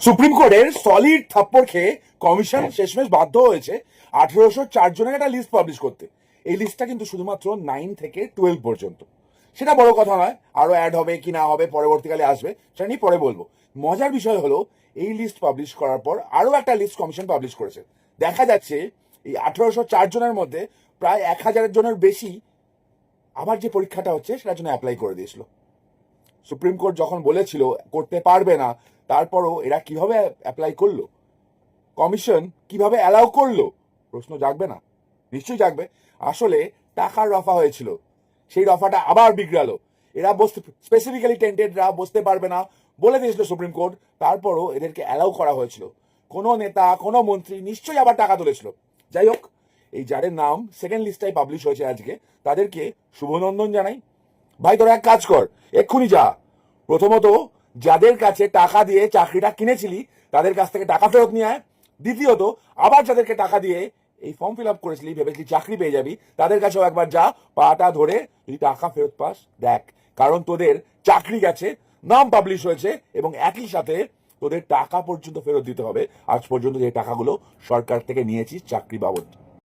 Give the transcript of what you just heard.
Supreme কোর্টের solid থাপ্পড় খেয়ে কমিশন শেষমেশ বাধ্য হয়েছে আঠেরোশো চার জনের একটা লিস্ট পাবলিশ করতে। এই লিস্টটা কিন্তু শুধুমাত্র নাইন থেকে টুয়েলভ পর্যন্ত। সেটা বড় কথা নয়, আরও অ্যাড হবে কি না হবে, পরবর্তীকালে আসবে, সেটা নিয়ে পরে বলব। মজার বিষয় হলো, এই লিস্ট পাবলিশ করার পর আরও একটা লিস্ট কমিশন পাবলিশ করেছে। দেখা যাচ্ছে, এই আঠেরোশো চার জনের মধ্যে প্রায় এক হাজার জনের বেশি আবার যে পরীক্ষাটা হচ্ছে, সেটার জন্য অ্যাপ্লাই করে দিয়েছিল। সুপ্রিম কোর্ট যখন বলেছিল, করতে পারবে না তারপরও এরা কীভাবে অ্যাপ্লাই করল? কমিশন কীভাবে অ্যালাউ করল? প্রশ্ন জাগবে না। নিশ্চয়ই জাগবে। আসলে টাকার রফা হয়েছিল। সেই রফাটা আবার বিগড়ালো। এরা বসতে স্পেসিফিক্যালি টেন্টেডরা বসতে পারবে না বলে দিয়েছিল সুপ্রিম কোর্ট তারপরও এদেরকে অ্যালাউ করা হয়েছিল। কোনো নেতা, কোনো মন্ত্রী নিশ্চয়ই আবার টাকা তুলেছিল। যাই হোক, এই যাদের নাম সেকেন্ড লিস্টটাই পাবলিশ হয়েছে আজকে, তাদেরকে শুভনন্দন জানাই। ভাই, তোরা এক কাজ কর। এক্ষুনি যা। প্রথমত যাদের কাছে টাকা দিয়ে চাকরিটা কিনেছিলি, তাদের কাছ থেকে টাকা ফেরত নিয়ে আয়। দ্বিতীয়ত, আবার যাদেরকে টাকা দিয়ে এই ফর্ম ফিল আপ করেছিলি, ভেবেছিলি চাকরি পেয়ে যাবি, তাদের কাছেও একবার যা, পাটা ধরে যদি টাকা ফেরত পাস, দেখ। কারণ তোদের চাকরি গেছে, নাম পাবলিশ হয়েছে, এবং একই সাথে তোদের টাকা পর্যন্ত ফেরত দিতে হবে। আজ পর্যন্ত যে টাকাগুলো সরকার থেকে নিয়েছিস চাকরি বাবদ।